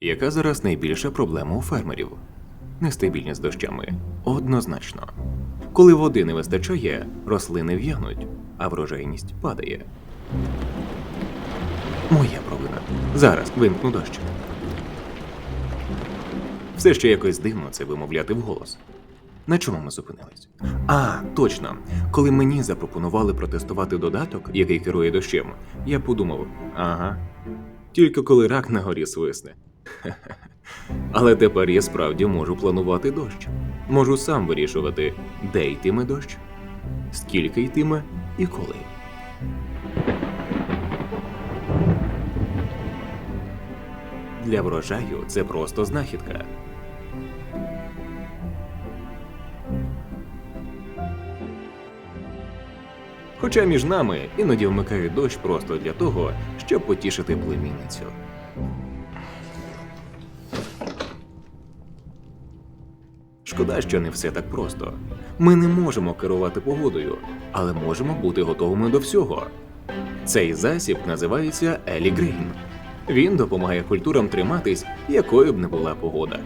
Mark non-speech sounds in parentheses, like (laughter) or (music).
Яка зараз найбільша проблема у фермерів? Нестабільність дощами. Однозначно. Коли води не вистачає, рослини в'януть, а врожайність падає. Моя провина. Зараз вимкну дощ. Все ще якось дивно це вимовляти вголос. На чому ми зупинились? А, точно. Коли мені запропонували протестувати додаток, який керує дощем, я подумав: ага, тільки коли рак на горі свисне. (laughs) Але тепер я справді можу планувати дощ. Можу сам вирішувати, де йтиме дощ, скільки йтиме і коли. Для врожаю це просто знахідка. Хоча між нами іноді вмикають дощ просто для того, щоб потішити племінницю. Шкода, що не все так просто. Ми не можемо керувати погодою, але можемо бути готовими до всього. Цей засіб називається Елі Грейн. Він допомагає культурам триматись, якою б не була погода.